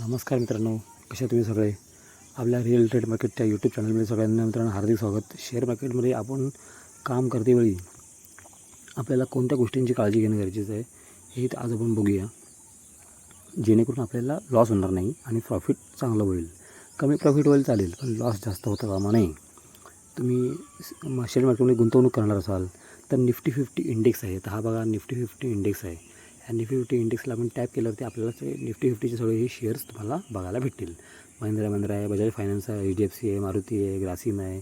नमस्कार मित्रांनो कशा तुम्ही सगळे? आपल्या रिअल ट्रेड मार्केटच्या यूट्यूब चॅनलमध्ये सगळ्यांना मित्रांनो हार्दिक स्वागत. शेअर मार्केटमध्ये आपण काम करतेवेळी आपल्याला कोणत्या गोष्टींची काळजी घेणं गरजेचं आहे हे आज आपण बघूया. जेणेकरून आपल्याला लॉस होणार नाही आणि प्रॉफिट चांगलं होईल. कमी प्रॉफिट होईल चालेल पण लॉस जास्त होता कामा नाही तुम्ही शेअर मार्केटमध्ये गुंतवणूक करणार असाल तर निफ्टी फिफ्टी इंडेक्स आहे. तर हा बघा निफ्टी फिफ्टी इंडेक्स आहे. ह्या निफ्टी फिफ्टी इंडेक्सला आपण टॅप केल्यावरती आपल्याला ते निफ्टी फिफ्टीचे सगळे हे शेअर्स तुम्हाला बघायला भेटतील. महिंद्रा महिंद्रा आहे बजाज फायनान्स आहे एच डी एफ सी आहे मारुती आहे ग्रासिम आहे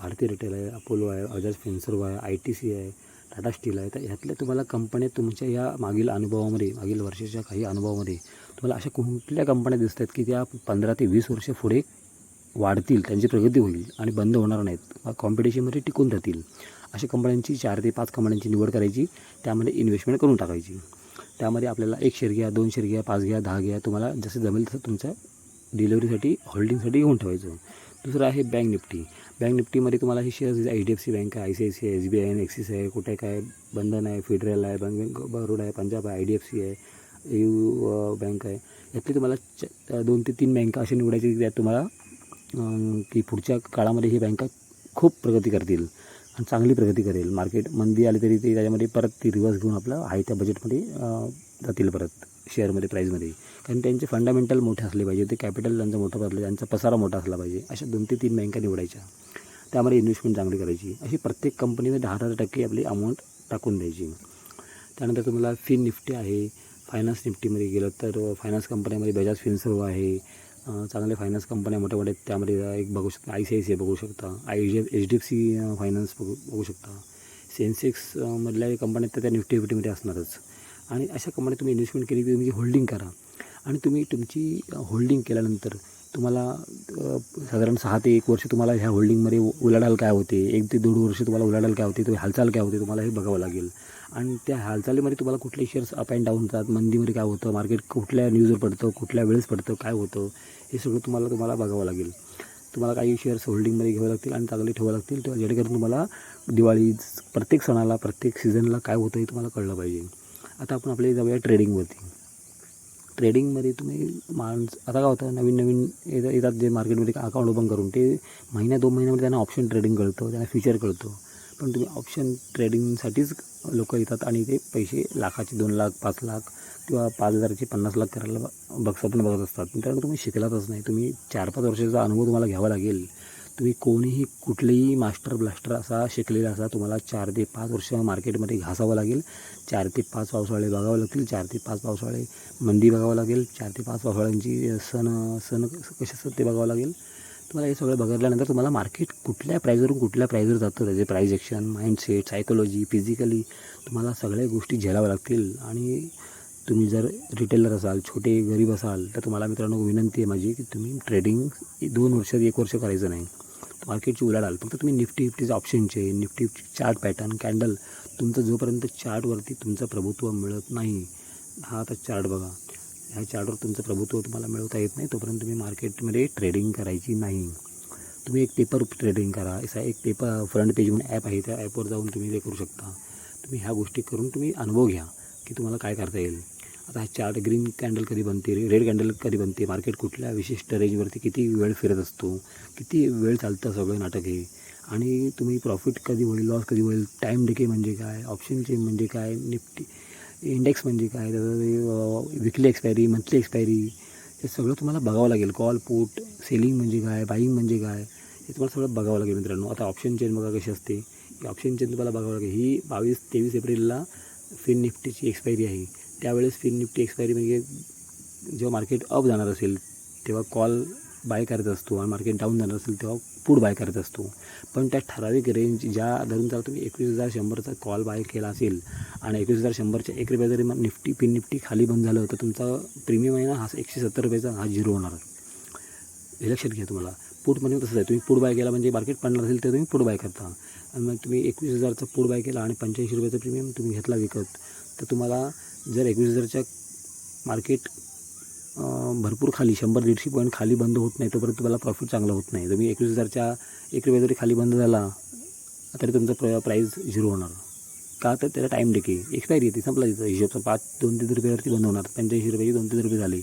भारतीय रिटेल आहे अपोलो आहे बजाज फिन्सर्व आहे आय टी सी आहे टाटा स्टील आहे. तर ह्यातल्या तुम्हाला कंपन्या तुमच्या या मागील अनुभवामध्ये मागील वर्षाच्या काही अनुभवामध्ये तुम्हाला अशा कुठल्या कंपन्या दिसत आहेत की त्या पंधरा ते वीस वर्ष पुढे वाढतील त्यांची प्रगती होईल आणि बंद होणार नाहीत? कॉम्पिटिशनमध्ये टिकून राहतील. अशा कंपन्यांची चार ते पाच कंपन्यांची निवड करायची त्यामध्ये इन्व्हेस्टमेंट करून टाकायची. त्यामध्ये आपल्याला एक शेर घ्या दोन शेर घ्या पाच घ्या दहा घ्या तुम्हाला जसं जमेल तसं तुमच्या डिलिव्हरीसाठी होल्डिंगसाठी घेऊन ठेवायचं. दुसरं आहे बँक निफ्टी बँक निफ्टीमध्ये तुम्हाला हे shares H D F C bank आहे आय सी आय सी आहे एस बी आय आहे एक्सिस आहे कुठे काय बंधन आहे फेडरल आहे बँक बरोडा आहे पंजाब आहे आय डी एफ सी आहे यू बँक आहे. यातली तुम्हाला च दोन ते तीन बँका अशा निवडायची की त्यात तुम्हाला की पुढच्या काळामध्ये ही बँका खूप प्रगती करतील. आणि चांगली प्रगती करेल. मार्केट मंदी आली तरी ते त्याच्यामध्ये परत ती रिव्हर्स घेऊन आपलं आहे त्या बजेटमध्ये जातील परत शेअरमध्ये प्राईजमध्ये कारण त्यांचे फंडामेंटल मोठे असले पाहिजे. ते कॅपिटल त्यांचं मोठं असलं त्यांचा पसारा मोठा असला पाहिजे अशा दोन ते तीन बँका निवडायच्या. त्यामध्ये इन्व्हेस्टमेंट चांगली करायची. अशी प्रत्येक कंपनीने दहा दहा टक्के आपली अमाऊंट टाकून द्यायची. त्यानंतर तुम्हाला फिन निफ्टी आहे. फायनान्स निफ्टीमध्ये गेलं तर फायनान्स कंपन्यामध्ये बजाज फिनसर्व आहे. चांगले फायनान्स कंपन्या मोठ्या मोठ्या त्यामध्ये एक बघू शकता I C I C I बघू शकता I G H D F C finance बघू बघू शकता. सेन्सेक्स मधल्या कंपन्या त्या त्या निफ्टी फिफ्टीमध्ये असणारच. आणि अशा कंपन्या तुम्ही इन्व्हेस्टमेंट केली की तुम्ही होल्डिंग करा. आणि तुम्ही तुमची होल्डिंग केल्यानंतर तुम्हाला साधारण सहा ते एक वर्ष तुम्हाला ह्या होल्डिंगमध्ये उलाढाल काय होते? एक ते दोन वर्ष तुम्हाला उलाढाल काय होते? तुम्ही हालचाल काय होते? तुम्हाला हे बघावं लागेल. आणि त्या हालचालीमध्ये तुम्हाला कुठले शेअर्स अप अँड डाऊन होतात मंदीमध्ये काय होतं? मार्केट कुठल्या न्यूजवर पडतं? कुठल्या वेळेस पडतं? काय होतं? हे सगळं तुम्हाला तुम्हाला बघावं लागेल. तुम्हाला काही शेअर्स होल्डिंगमध्ये घ्यावे लागतील आणि चांगले ठेवावे लागतील. तर जेणेकरून तुम्हाला दिवाळी प्रत्येक सणाला प्रत्येक सीझनला काय होतं हे तुम्हाला कळलं पाहिजे. आता आपण आपले जाऊया ट्रेडिंगवरती ट्रेडिंगमध्ये तुम्ही माणस आता काय होतं नवीन नवीन येतात येतात जे मार्केटमध्ये अकाउंट ओपन करून ते महिन्या दोन महिन्यामध्ये त्यांना ऑप्शन ट्रेडिंग कळतं त्यांना फ्युचर कळतो. पण तुम्ही ऑप्शन ट्रेडिंगसाठीच लोक येतात आणि ते पैसे लाखाचे दोन लाख पाच लाख किंवा पाच हजाराचे पन्नास लाख करायला ब- बघ स्वप्न बघत असतात. मित्रांनो तुम्ही शिकलातच नाही. तुम्ही चार पाच वर्षाचा अनुभव तुम्हाला घ्यावा लागेल. तुम्ही कोणीही कुठलेही मास्टर ब्लास्टर असा शिकलेला असा तुम्हाला चार ते पाच वर्ष मार्केटमध्ये घासावं लागेल. चार ते पाच पावसाळे बघावं लागतील. चार ते पाच पावसाळे मंदी बघावं लागेल. चार ते पाच पावसाळ्यांची सण सण कसे असतात ते बघावं लागेल. तुम्हाला हे सगळं बघितल्यानंतर तुम्हाला मार्केट कुठल्या प्राईजवरून कुठल्या प्राईजवर जातं त्याचे price action mindset psychology physically तुम्हाला सगळ्या गोष्टी झेलाव्या लागतील. आणि तुम्ही जर रिटेलर असाल छोटे गरीब असाल तर तुम्हाला मित्रांनो विनंती आहे माझी की तुम्ही ट्रेडिंग दोन वर्षात एक वर्ष करायचं नाही. मार्केटची उलाढाल फक्त तुम्ही निफ्टी फिफ्टीचे ऑप्शनचे निफ्टी चार्ट पॅटर्न कॅन्डल तुमचं जोपर्यंत चार्टवरती तुमचं प्रभुत्व मिळत नाही हा आता चार्ट बघा. ह्या चार्टवर तुमचं प्रभुत्व तुम्हाला मिळवता येत नाही तोपर्यंत तुम्ही मार्केटमध्ये ट्रेडिंग करायची नाही. तुम्ही एक पेपर ट्रेडिंग करा असा एक पेपर फ्रंट पेज म्हणून ॲप आहे त्या ॲपवर जाऊन तुम्ही ते करू शकता. तुम्ही ह्या गोष्टी करून तुम्ही अनुभव घ्या की तुम्हाला काय करता येईल. आता हा चार्ट ग्रीन कॅन्डल कधी बनते? रेड कॅन्डल कधी बनते? मार्केट कुठल्या विशिष्ट रेंजवरती किती वेळ फिरत असतो? किती वेळ चालतं सगळं नाटक हे? आणि तुम्ही प्रॉफिट कधी होईल लॉस कधी होईल? टाईम डिके म्हणजे काय? ऑप्शन चेन म्हणजे काय? निफ्टी इंडेक्स म्हणजे काय? त्याचं विकली एक्सपायरी मंथली एक्सपायरी हे सगळं तुम्हाला बघावं लागेल. कॉल पुट सेलिंग म्हणजे काय? बाईंग म्हणजे काय? हे तुम्हाला सगळं बघावं लागेल मित्रांनो. आता ऑप्शन चेन बघा कशी असते. की ऑप्शन चेन तुम्हाला बघावं लागेल. ही बावीस तेवीस एप्रिलला फिन निफ्टीची एक्सपायरी आहे. त्यावेळेस फिन निफ्टी एक्सपायरी म्हणजे जेव्हा मार्केट अप जाणार असेल तेव्हा कॉल बाय करत असतो आणि मार्केट डाऊन जाणार असेल तेव्हा पुढ बाय करत असतो. पण त्या ठराविक रेंज ज्या धरून जर तुम्ही एकवीस हजार शंभरचा कॉल बाय केला असेल आणि एकवीस हजार शंभरच्या एक रुपया जरी मग निफ्टी पिन निफ्टी खाली बंद झालं तर तुमचा प्रीमियम आहे ना हा एकशे सत्तर रुपयाचा हा झिरो होणार. हे लक्षात घ्या तुम्हाला. पुटमध्ये म्हणजे तसंच आहे. तुम्ही पुढ बाय केला म्हणजे मार्केट पडणार असेल तर तुम्ही पुढ बाय करता. आणि मग तुम्ही एकवीस हजारचा पुढ बाय केला आणि पंच्याऐंशी रुपयाचा प्रीमियम तुम्ही घेतला विकत तर तुम्हाला जर एकवीस हजारच्या मार्केट भरपूर खाली शंभर दीडशे पॉईंट खाली बंद होत नाही तोपर्यंत तुम्हाला प्रॉफिट चांगलं होत नाही. तुम्ही एकवीस हजारच्या एक रुपया जरी खाली बंद झाला तरी तुमचा प्र प्राईज झिरो होणार. का? तर त्याला टाईम डेके एक्सपायरी येते संपला तिथं हिशोबचा पाच दोन तीन रुपयावरती बंद होणार. पंच्याऐंशी रुपयाची दोन तीन रुपये झाले.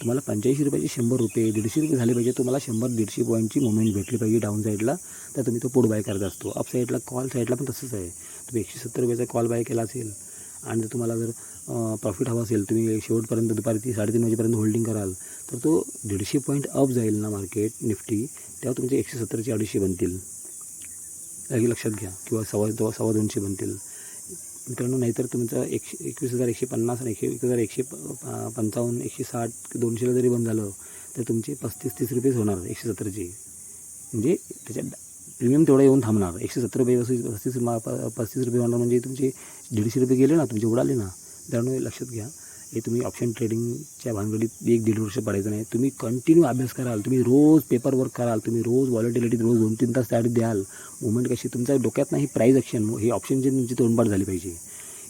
तुम्हाला पंच्याऐंशी रुपयाचे शंभर रुपये दीडशे रुपये झाले पाहिजे. तुम्हाला शंभर दीडशे पॉईंटची मुवमेंट भेटली पाहिजे डाऊन साईडला तर तुम्ही तो पुढ बाय करत असतो. अप साईडला कॉल साईडला पण तसंच आहे. तुम्ही एकशे सत्तर रुपयाचा कॉल बाय केला असेल आणि जर तुम्हाला जर प्रॉफिट हवा असेल तुम्ही शेवटपर्यंत दुपारी ती साडेतीन वाजेपर्यंत होल्डिंग कराल तर तो दीडशे पॉईंट अप जाईल ना मार्केट निफ्टी तेव्हा तुमचे एकशे सत्तरचे अडीचशे बनतील. हे लक्षात घ्या किंवा सव्वा दो सव्वा दोनशे बनतील. मित्रांनो नाहीतर तुमचं एकशे एकवीस हजार एकशे पन्नास आणि एकशे एक हजार एकशे पंचावन्न एकशे साठ दोनशेला जरी बंद झालं तर तुमचे पस्तीस तीस रुपयेच होणार एकशे सत्तरचे. म्हणजे त्याच्यात प्रीमियम तेवढा येऊन थांबणार. एकशे सत्तर रुपये पस्तीस पस्तीस रुपये होणार म्हणजे तुमचे दीडशे रुपये गेले ना तुमचे उडाले ना. त्यामुळे लक्षात घ्या. हे तुम्ही ऑप्शन ट्रेडिंगच्या भानगडीत एक दीड वर्ष पडायचं नाही. तुम्ही कंटिन्यू अभ्यास कराल. तुम्ही रोज पेपर वर्क कराल. तुम्ही रोज व्हॉलिटिलिटी रोज दोन तीन तास त्यासाठी द्याल. मुवमेंट कशी तुमच्या डोक्यात नाही प्राईज ॲक्शन हे ऑप्शनची तुमची तोंडपाठ झाली पाहिजे.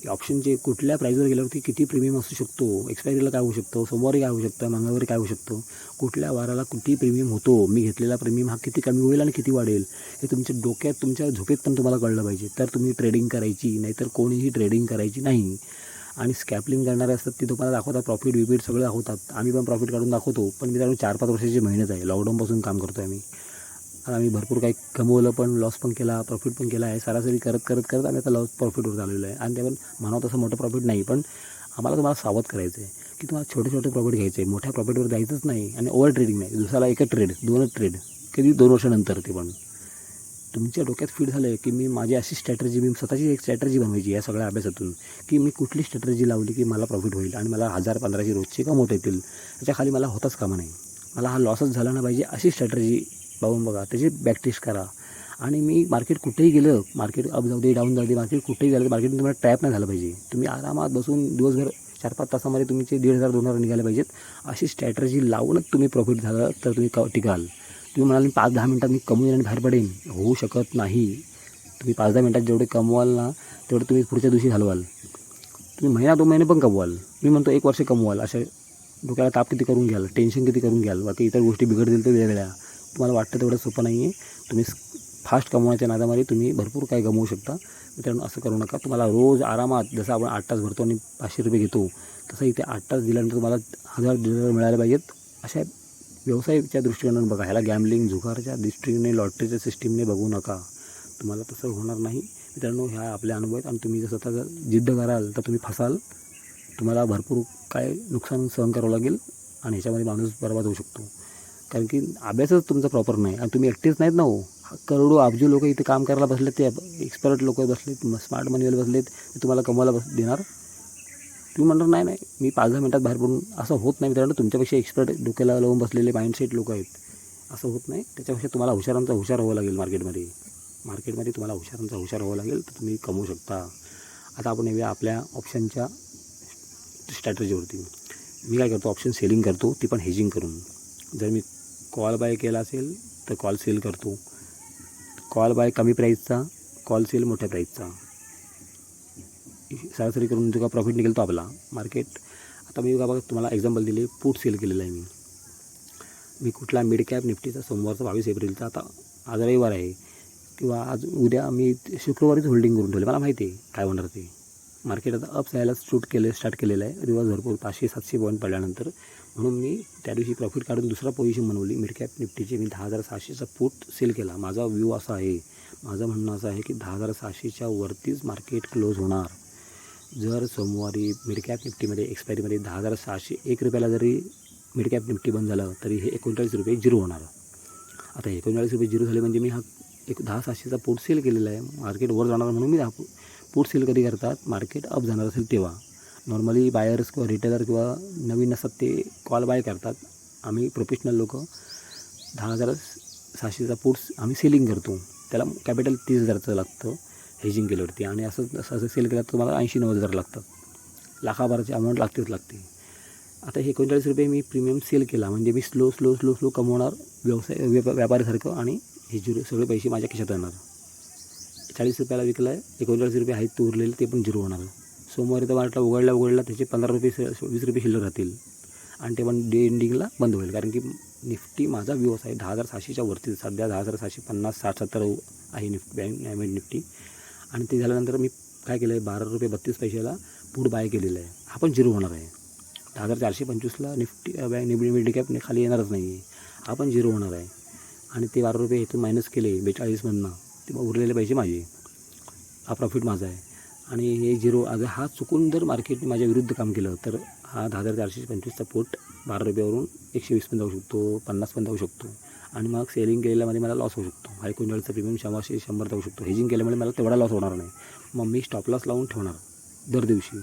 हे ऑप्शनचे कुठल्या प्राईजवर गेल्यावरती किती प्रीमियम असू शकतो? एक्सपायरीला काय होऊ शकतो? सोमवारी काय होऊ शकतं? मंगळवारी काय होऊ शकतो? कुठल्या वाराला किती प्रीमियम होतो? मी घेतलेला प्रीमियम हा किती कमी होईल आणि किती वाढेल? हे तुमच्या डोक्यात तुमच्या झोपेत पण तुम्हाला कळलं पाहिजे. तर तुम्ही ट्रेडिंग करायची नाहीतर कोणीही ट्रेडिंग करायची नाही. आणि स्कॅपलिंग करणारे असतात ते तुम्हाला दाखवतात प्रॉफिट विपीट सगळं दाखवतात. आम्ही पण प्रॉफिट काढून दाखवतो. पण मी त्यामुळे चार पाच वर्षाची मेहनत आहे. लॉकडाऊनपासून काम करतो आहे आम्ही. आम्ही भरपूर काही कमवलं पण लॉस पण केला प्रॉफिट पण केला आहे सरासरी करत करत करत आम्ही आता लॉस प्रॉफिटवर झालेलो आहे. आणि त्यावर म्हणावं तसं मोठं प्रॉफिट नाही पण आम्हाला तुम्हाला सावध करायचं आहे की तुम्हाला छोटे छोटे प्रॉफिट घ्यायचे आहे. मोठ्या प्रॉफिटवर जायचंच नाही आणि ओव्हर ट्रेडिंग नाही. दुसऱ्याला एकच ट्रेड दोनच ट्रेड कधी दोन वर्षानंतर ते पण. तुमच्या डोक्यात फिट झालं आहे की मी माझी अशी स्ट्रॅटर्जी मी स्वतःची एक स्ट्रॅटर्जी बनवायची या सगळ्या अभ्यासातून की मी कुठली स्ट्रॅटर्जी लावली की मला प्रॉफिट होईल आणि मला हजार पंधराशे रोजचे कमवता येतील. त्याच्याखाली मला होताच कामा नाही मला हा लॉसच झाला ना पाहिजे अशी स्ट्रॅटर्जी पाहून बघा त्याची बॅक टेस्ट करा. आणि मी मार्केट कुठेही गेलं मार्केट अप जाऊ दे डाऊन जाऊ दे मार्केट कुठेही गेलं तर मार्केट तुम्हाला ट्रॅप नाही झालं पाहिजे. तुम्ही आरामात बसून दिवसभर चार पाच तासामध्ये तुमचे दीड हजार दोन हजार निघाले पाहिजेत. अशी स्ट्रॅटर्जी लावूनच तुम्ही प्रॉफिट झालं तर तुम्ही क टिकाल. तुम्ही म्हणाल पाच दहा मिनटात मी कमवून आणि बाहेर पडेन. होऊ शकत नाही. तुम्ही पाच दहा मिनटात जेवढे कमवाल ना तेवढे तुम्ही पुढच्या दिवशी घालवाल तुम्ही महिना दोन महिने पण कमवाल. मी म्हणतो एक वर्ष कमवाल. अशा डोक्याला ताप किती करून घ्याल टेन्शन किती करून घ्याल बाकी इतर गोष्टी बिघडतील तर वेगळ्या. तुम्हाला वाटतं तेवढं सोपं नाही आहे. तुम्ही फास्ट कमवण्याच्या नादामध्ये तुम्ही भरपूर काही गमवू शकता. मित्रांनो असं करू नका. तुम्हाला रोज आरामात जसं आपण आठ तास भरतो आणि पाचशे रुपये घेतो तसं इथे आठ तास दिल्यानंतर तुम्हाला हजार दीड हजार मिळायला पाहिजेत. अशा व्यवसायाच्या दृष्टिकोनातून बघा. ह्याला गॅमलिंग झुगारच्या दृष्टीने लॉटरीच्या सिस्टीमने बघू नका. तुम्हाला तसं होणार नाही. मित्रांनो ह्या आपल्या अनुभव आहेत आणि तुम्ही जर स्वतः जर जिद्द कराल तर तुम्ही फसाल. तुम्हाला भरपूर काय नुकसान सहन करावं लागेल आणि ह्याच्यामध्ये माणूस बर्बाद होऊ शकतो. कारण की अभ्यासच तुमचा प्रॉपर नाही. आणि तुम्ही एकटेच नाहीत ना हो. करोडो अब्जो लोक इथे काम करायला बसलेत ते एक्सपर्ट लोक बसलेत स्मार्ट मनीवाले बसलेत ते तुम्हाला कमवायला बस देणार. तुम्ही म्हणणार नाही नाही मी पाच दहा मिनटात बाहेर पडून असं होत नाही मित्रांनो. तुमच्यापेक्षा एक्सपर्ट डोक्याला लावून बसलेले माइंडसेट लोक आहेत. असं होत नाही. त्याच्यापेक्षा तुम्हाला हुशारांचा हुशार व्हावं लागेल मार्केटमध्ये मार्केटमध्ये तुम्हाला हुशारांचा हुशार व्हावं लागेल तर तुम्ही कमवू शकता. आता आपण येऊया आपल्या ऑप्शनच्या स्ट्रॅटजीवरती मी काय करतो ऑप्शन सेलिंग करतो ती पण हेजिंग करून. जर मी कॉल बाय केला असेल तर कॉल सेल करतो. कॉल बाय कमी प्राईसचा कॉल सेल मोठ्या प्राईसचा सरासरी करून जो का प्रॉफिट निघेल तो आपला. मार्केट आता मी बघा तुम्हाला एक्झाम्पल दिले पुट सेल केलेलं आहे मी. मी कुठला मिड कॅप निफ्टीचा सोमवारचा बावीस एप्रिलचा आता आज रविवार आहे. किंवा आज उद्या मी शुक्रवारीच होल्डिंग करून ठेवले मला माहिती आहे काय होणार ते. मार्केट आता अप जायला शूट केले स्टार्ट केलेलं आहे. रिवर्स भरपूर पाचशे सातशे पॉईंट पडल्यानंतर. म्हणून मी त्या दिवशी प्रॉफिट काढून दुसरा पोझिशन बनवली. मिडकॅप निफ्टीची निफ्टीचे मी दहा हजार सहाशेचा पुट सेल केला. माझा व्ह्यू असा आहे. माझं म्हणणं असं आहे की दहा हजार सहाशेच्या वरतीच मार्केट क्लोज होणार. जर सोमवारी मिडकॅप निफ्टीमध्ये एक्सपायरीमध्ये दहा हजार सहाशे एक रुपयाला जरी मिड कॅप निफ्टी बंद झालं तरी हे एकोणचाळीस रुपये झिरो होणार. आता एकोणचाळीस रुपये झिरो झाले म्हणजे मी हा एक दहा सहाशेचा पोट सेल केलेला आहे. मार्केट वर जाणार म्हणून मी दहा पुट सेल कधी करतात? मार्केट अप जाणार असेल तेव्हा. नॉर्मली बायर्स किंवा रिटेलर किंवा नवीन असतात ते कॉल बाय करतात. आम्ही प्रोफेशनल लोक दहा हजार सहाशेचा पोट्स आम्ही सेलिंग करतो. त्याला कॅपिटल तीस हजारचं लागतं हेजिंग केल्यावरती. आणि असं असं असं सेल केलं तर तुम्हाला ऐंशी नव्वद हजार लागतात लाखाभराची अमाऊंट लागतेच लागते. आता हे एकोणचाळीस रुपये मी प्रीमियम सेल केला. म्हणजे मी स्लो स्लो स्लो स्लो कमवणार व्यवसाय व्यापारीसारखं आणि हे जुरे सगळे पैसे माझ्या खिशात येणार. चाळीस रुपयाला विकला आहे एकोणचाळीस रुपये आहेत ते उरलेले ते पण झिरो होणार सोमवारी तर वाटला उघडला उघडला त्याचे पंधरा रुपये स- वीस रुपये शिल्लक राहतील. आणि ते पण डे एंडिंगला बंद होईल कारण की निफ्टी माझा व्यवस आहे दहा हजार सहाशेच्या वरती सध्या दहा हजार सहाशे पन्नास साठ सत्तर आहे निफ्टी बँक निफ्टी. आणि ते झाल्यानंतर मी काय केलं आहे बारा रुपये बत्तीस पैशाला पूड बाय केलेलं आहे. हा पण झिरो होणार आहे. दहा हजार चारशे पंचवीसला निफ्टी बँक निफ्टी मिड कॅपने खाली येणारच नाही आहे हा पण झिरो होणार आहे. आणि ते बारा रुपये इथून मायनस केले बेचाळीसमधनं. ते मग उरलेले पैसे माझे. हा प्रॉफिट माझा आहे. आणि हे झिरो आज हा चुकून जर मार्केटने माझ्या विरुद्ध काम केलं तर हा दहा हजार चारशे पंचवीसचा पोट बारा रुपयावरून एकशे वीस पण जाऊ शकतो पन्नास पण जाऊ शकतो. आणि मग सेलिंग केलेल्यामध्ये मला लॉस होऊ शकतो. हा एकोणचाळीसचा प्रीमियम शंभरशे शंभर जाऊ शकतो. हेजिंग केल्यामुळे मला तेवढा लॉस होणार नाही. मग मी स्टॉप लॉस लावून ठेवणार दर दिवशी.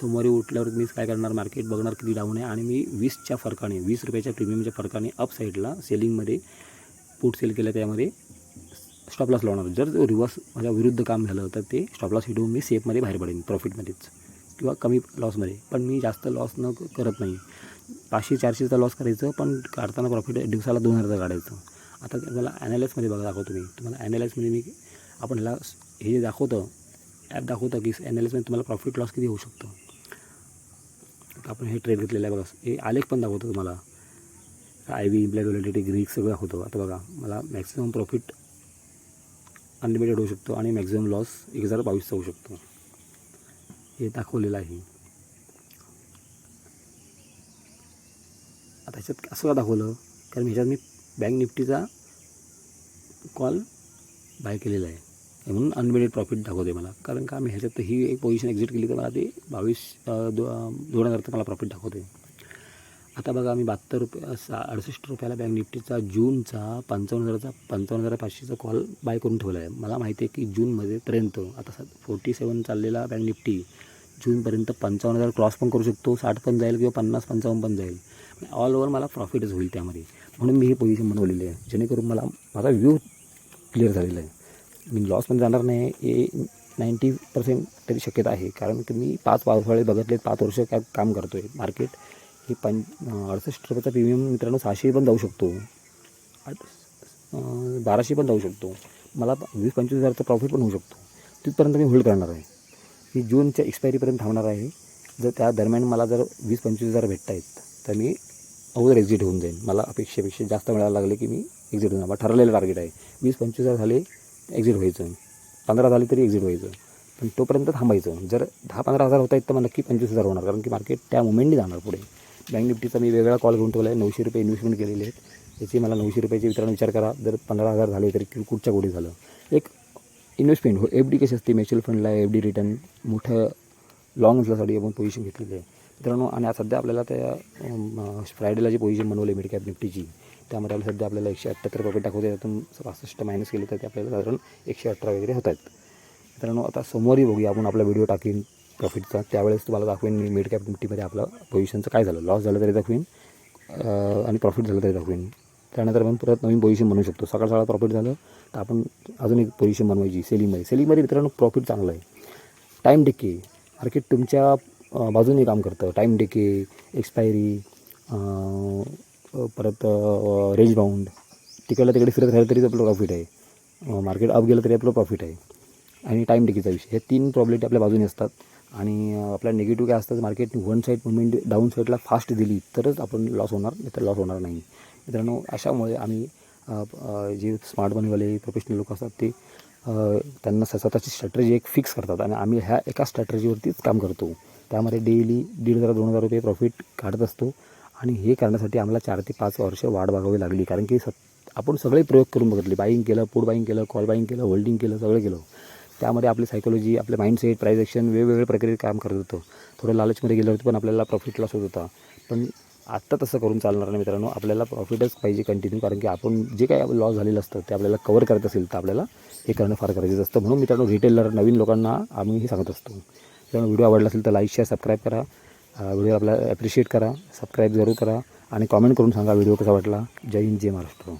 सोमवारी उठल्यावर मी काय करणार? मार्केट बघणार किती डाऊन आहे. आणि मी वीसच्या फरकाने वीस रुपयाच्या प्रीमियमच्या फरकाने अप साईडला सेलिंगमध्ये पुट सेल केलं त्यामध्ये स्टॉपलास लावणार जर जो रिव्हर्स माझ्या विरुद्ध काम झालं तर ते स्टॉपलास हिटवून मी सेफमध्ये बाहेर पडेन प्रॉफिटमध्येच किंवा कमी लॉसमध्ये पण मी जास्त लॉस न क- करत नाही. पाचशे चारशेचा लॉस करायचं पण काढताना प्रॉफिट दिवसाला दोन हजारचा काढायचं. आता मला ॲनालाइसमध्ये बघा दाखवतो मी. तुम्हाला ॲनालाइसमध्ये मी आपण ह्याला हे जे दाखवतं ॲप दाखवतं की ॲनालाइसमध्ये तुम्हाला प्रॉफिट लॉस किती होऊ शकतो. आता आपण हे ट्रेड घेतलेलं आहे बघा. हे आलेख पण दाखवतो तुम्हाला. I V implied volatility Greek सगळं दाखवतो. आता बघा मला मॅक्सिमम प्रॉफिट अनलिमिटेड होऊ शकतो आणि मॅक्झिमम लॉस एक हजार बावीसचा होऊ शकतो. हे दाखवलेलं आहे. आता ह्याच्यात असं का दाखवलं? कारण ह्याच्यात मी बँक निफ्टीचा कॉल बाय केलेला आहे. म्हणून अनलिमिटेड प्रॉफिट दाखवते मला. कारण का? मी ह्याच्यात ही एक पोझिशन एक्झिट केली तर मला ते बावीस दो दोन हजारचं मला प्रॉफिट दाखवते आता बघा मी बहात्तर रुपये सा अडुसष्ट रुपयाला बँक निफ्टीचा जूनचा पंचावन्न हजाराचा पंचावन्न हजार पाचशेचा कॉल बाय करून ठेवला आहे मला माहिती आहे की जूनमध्ये पर्यंत आता स फोर्टी सेवन चाललेला बँक निफ्टी जूनपर्यंत पंचावन्न हजार क्रॉस पण करू शकतो साठ पण जाईल किंवा पन्नास पंचावन्न पण जाईल. ऑल ओव्हर मला प्रॉफिटच होईल त्यामध्ये. म्हणून मी ही पोझिशन बनवलेली आहे. जेणेकरून मला माझा व्ह्यू क्लिअर झालेला आहे. मी लॉस पण जाणार नाही हे नाईंटी पर्सेंट तरी शक्यता आहे. कारण की मी पाच पावसाळे बघितले पाच वर्ष काय काम करतो आहे मार्केट हे पं अडुसष्ट रुपयाचा प्रीमियम मित्रांनो सहाशे पण जाऊ शकतो. बाराशे पण जाऊ शकतो. मला वीस पंचवीस हजारचा प्रॉफिट पण होऊ शकतो. तिथपर्यंत मी होल्ड करणार आहे. मी जूनच्या एक्सपायरीपर्यंत थांबणार आहे. जर त्या दरम्यान मला जर वीस पंचवीस हजार भेटत आहेत तर मी अगोदर एक्झिट होऊन जाईन. मला अपेक्षेपेक्षा जास्त मिळायला लागले की मी एक्झिट होऊन मला ठरलेलं टार्गेट आहे. वीस पंचवीस हजार झाले एक्झिट व्हायचं. पंधरा झाले तरी एक्झिट व्हायचं. पण तोपर्यंत थांबायचं. जर दहा पंधरा हजार होत आहेत तर मला नक्की पंचवीस हजार होणार. कारण की मार्केट त्या मुमेंटनी जाणार पुढे. बँक निफ्टीचा मी वेगळा कॉल घेऊन ठेवला आहे नऊशे रुपये इन्व्हेस्टमेंट केलेले आहेत. त्याची मला नऊशे रुपयाचे वितरण विचार करा. जर पंधरा हजार झाले तरी कुठच्या कुठे झालं? एक इन्व्हेस्टमेंट हो एफ डी कशी असते? म्युच्युअल फंडला एफ डी रिटर्न मोठं लॉंग असल्यासाठी आपण पोझिशन घेतलेली आहे. मित्रांनो आणि सध्या आपल्याला त्या फ्रायडेला जी पोझिशन बनवली मिड कॅप निफ्टीची त्यामध्ये आपल्याला सध्या आपल्याला एकशे अठ्ठ्याहत्तर प्रॉफिट दाखवते त्यातून पासष्ट मायनस केले तर ते आपल्याला साधारण एकशे अठरा वगैरे होत आहेत मित्रांनो आता सोमवारी बघूया आपण आपला व्हिडिओ टाकीन. प्रॉफिटचा त्यावेळेस तुम्हाला दाखवेन मी मिड कॅप निफ्टीमध्ये आपलं पोझिशनचं काय झालं. लॉस झालं तरी दाखवेन आणि प्रॉफिट झालं तरी दाखवेन. त्यानंतर आपण परत नवीन पोझिशन बनवू शकतो. सकाळ सकाळ प्रॉफिट झालं तर आपण अजून एक पोझिशन बनवायची सेलिंगमध्ये सेलिंगमध्ये मित्रांनो प्रॉफिट चांगलं आहे. टाईम डेके मार्केट तुमच्या बाजूने काम करतं. टाईम डेके एक्सपायरी परत रेंज बाउंड तिकडला तिकडे फिरत राहिलं तरी आपलं प्रॉफिट आहे. मार्केट अप गेलं तरी आपलं प्रॉफिट आहे. आणि टाईम डेकेचा विषय. हे तीन प्रॉब्लेटी आपल्या बाजूने असतात. आणि आपल्या निगेटिव्ह काय असतं market one side movement down साईडला फास्ट दिली तरच आपण लॉस होणार नाही तर लॉस होणार नाही. मित्रांनो अशामुळे आम्ही जे स्मार्ट मनीवाले प्रोफेशनल लोक असतात ते त्यांना स्वतःची स्ट्रॅटजी एक फिक्स करतात आणि आम्ही ह्या एका स्ट्रॅटजीवरतीच काम करतो. त्यामध्ये डेली दीड हजार दोन हजार रुपये प्रॉफिट काढत असतो आणि हे करण्यासाठी आम्हाला चार ते पाच वर्ष वाढ बघावी लागली कारण की सत आपण सगळे प्रयोग करून बघितले. बाईंग केलं पुड बाईंग केलं कॉल बाईंग केलं होल्डिंग केलं सगळं केलं. त्यामध्ये आपली सायकोलॉजी आपलं माइंडसेट प्राईज ॲक्शन वेगवेगळ्या प्रकारे काम करत होतं. थोडं लालचमध्ये गेलं होतं पण आपल्याला प्रॉफिट लॉस होत होता. पण आत्ता तसं करून चालणार नाही मित्रांनो. आपल्याला प्रॉफिटच पाहिजे कंटिन्यू कारण की आपण जे काही लॉस झालेलं असतं ते आपल्याला कवर करत असेल तर आपल्याला हे करणं फार गरजेचं असतं. म्हणून मित्रांनो रिटेलर नवीन लोकांना आम्ही हे सांगत असतो. मित्रांनो व्हिडिओ आवडला असेल तर लाईक शेअर सबस्क्राईब करा. व्हिडिओ आपला ॲप्रिशिएट करा. सबस्क्राईब जरूर करा. आणि कॉमेंट करून सांगा व्हिडिओ कसा वाटला. जय हिंद जय महाराष्ट्र.